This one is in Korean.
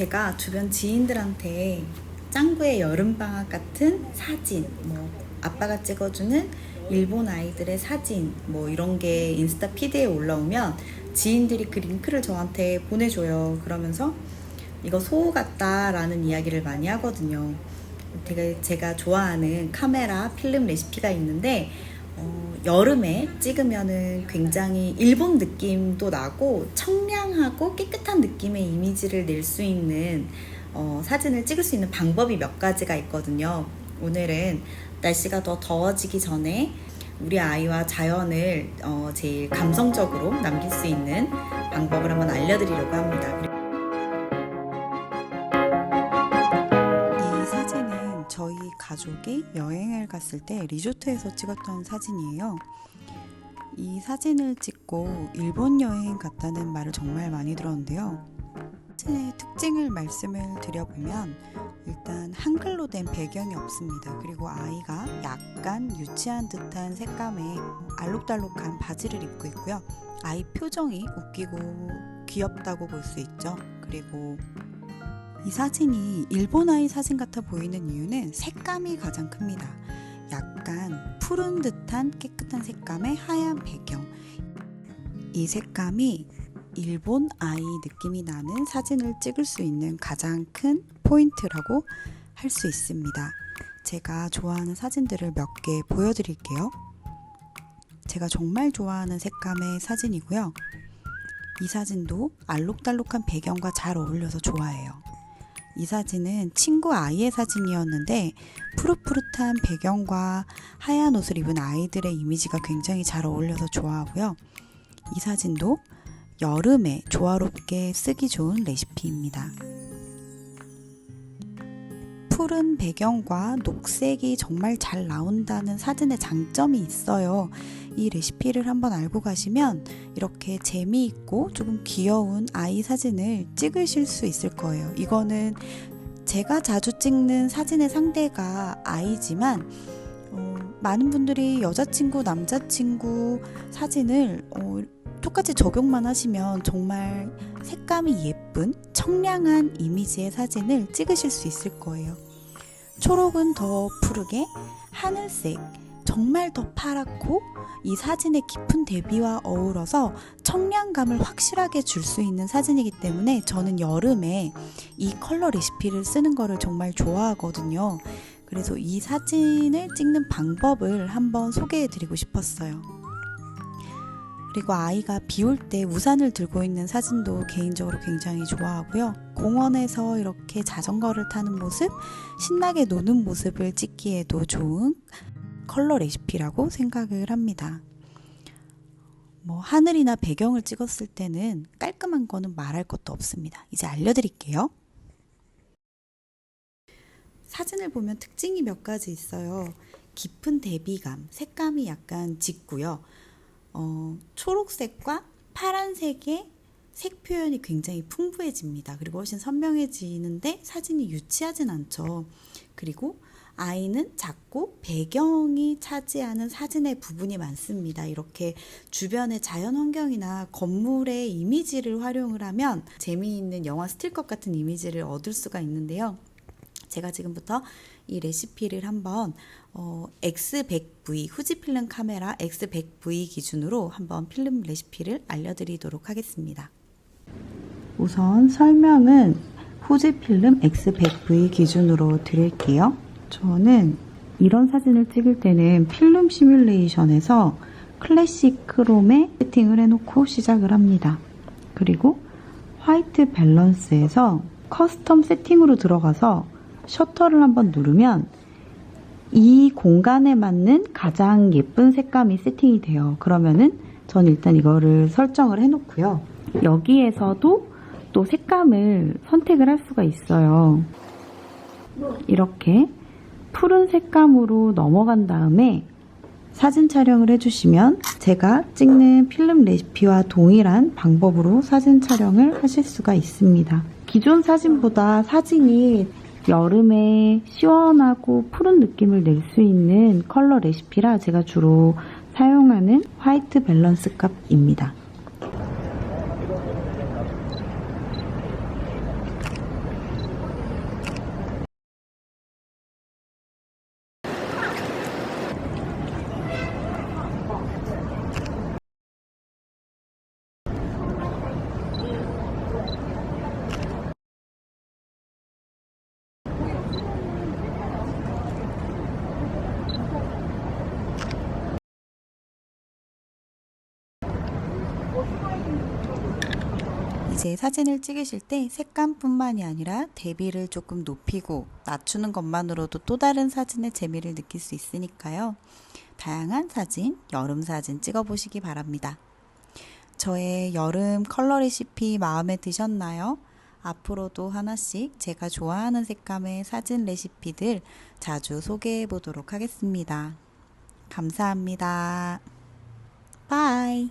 제가 주변 지인들한테 짱구의 여름방학 같은 사진, 뭐 아빠가 찍어주는 일본 아이들의 사진, 뭐 이런 게 인스타 피드에 올라오면 지인들이 그 링크를 저한테 보내줘요. 그러면서 이거 소호 같다라는 이야기를 많이 하거든요. 되게 제가 좋아하는 카메라 필름 레시피가 있는데 어, 여름에 찍으면은 굉장히 일본 느낌도 나고 청량하고 깨끗한 느낌의 이미지를 낼 수 있는 어, 사진을 찍을 수 있는 방법이 몇 가지가 있거든요. 오늘은 날씨가 더 더워지기 전에 우리 아이와 자연을 어, 제일 감성적으로 남길 수 있는 방법을 한번 알려드리려고 합니다. 가족이 여행을 갔을 때 리조트에서 찍었던 사진이에요. 이 사진을 찍고 일본 여행 갔다는 말을 정말 많이 들었는데요. 사진의 특징을 말씀을 드려보면 일단 한글로 된 배경이 없습니다. 그리고 아이가 약간 유치한 듯한 색감의 알록달록한 바지를 입고 있고요. 아이 표정이 웃기고 귀엽다고 볼 수 있죠. 그리고 이 사진이 일본 아이 사진 같아 보이는 이유는 색감이 가장 큽니다. 약간 푸른 듯한 깨끗한 색감의 하얀 배경. 이 색감이 일본 아이 느낌이 나는 사진을 찍을 수 있는 가장 큰 포인트라고 할 수 있습니다. 제가 좋아하는 사진들을 몇 개 보여드릴게요. 제가 정말 좋아하는 색감의 사진이고요. 이 사진도 알록달록한 배경과 잘 어울려서 좋아해요. 이 사진은 친구 아이의 사진이었는데 푸릇푸릇한 배경과 하얀 옷을 입은 아이들의 이미지가 굉장히 잘 어울려서 좋아하고요. 이 사진도 여름에 조화롭게 쓰기 좋은 레시피입니다. 푸른 배경과 녹색이 정말 잘 나온다는 사진의 장점이 있어요. 이 레시피를 한번 알고 가시면 이렇게 재미있고 조금 귀여운 아이 사진을 찍으실 수 있을 거예요. 이거는 제가 자주 찍는 사진의 상대가 아이지만 어, 많은 분들이 여자친구, 남자친구 사진을 어, 똑같이 적용만 하시면 정말 색감이 예쁜 청량한 이미지의 사진을 찍으실 수 있을 거예요. 초록은 더 푸르게, 하늘색 정말 더 파랗고 이 사진의 깊은 대비와 어우러서 청량감을 확실하게 줄 수 있는 사진이기 때문에 저는 여름에 이 컬러 레시피를 쓰는 거를 정말 좋아하거든요. 그래서 이 사진을 찍는 방법을 한번 소개해 드리고 싶었어요. 그리고 아이가 비 올 때 우산을 들고 있는 사진도 개인적으로 굉장히 좋아하고요. 공원에서 이렇게 자전거를 타는 모습, 신나게 노는 모습을 찍기에도 좋은 컬러 레시피라고 생각을 합니다. 뭐 하늘이나 배경을 찍었을 때는 깔끔한 거는 말할 것도 없습니다. 이제 알려드릴게요. 사진을 보면 특징이 몇 가지 있어요. 깊은 대비감, 색감이 약간 짙고요. 어, 초록색과 파란색의 색 표현이 굉장히 풍부해집니다. 그리고 훨씬 선명해지는데 사진이 유치하진 않죠. 그리고 아이는 작고 배경이 차지하는 사진의 부분이 많습니다. 이렇게 주변의 자연 환경이나 건물의 이미지를 활용을 하면 재미있는 영화 스틸컷 같은 이미지를 얻을 수가 있는데요. 제가 지금부터 이 레시피를 한번 어, X100V 후지필름 카메라 X100V 기준으로 한번 필름 레시피를 알려드리도록 하겠습니다. 우선 설명은 후지필름 X100V 기준으로 드릴게요. 저는 이런 사진을 찍을 때는 필름 시뮬레이션에서 클래식 크롬에 세팅을 해놓고 시작을 합니다. 그리고 화이트 밸런스에서 커스텀 세팅으로 들어가서 셔터를 한번 누르면 이 공간에 맞는 가장 예쁜 색감이 세팅이 돼요. 그러면은 전 일단 이거를 설정을 해놓고요. 여기에서도 또 색감을 선택을 할 수가 있어요. 이렇게 푸른 색감으로 넘어간 다음에 사진 촬영을 해주시면 제가 찍는 필름 레시피와 동일한 방법으로 사진 촬영을 하실 수가 있습니다. 기존 사진보다 사진이 여름에 시원하고 푸른 느낌을 낼 수 있는 컬러 레시피라 제가 주로 사용하는 화이트 밸런스 값입니다. 이 제 사진을 찍으실 때 색감뿐만이 아니라 대비를 조금 높이고 낮추는 것만으로도 또 다른 사진의 재미를 느낄 수 있으니까요. 다양한 사진, 여름 사진 찍어보시기 바랍니다. 저의 여름 컬러 레시피 마음에 드셨나요? 앞으로도 하나씩 제가 좋아하는 색감의 사진 레시피들 자주 소개해 보도록 하겠습니다. 감사합니다. 바이.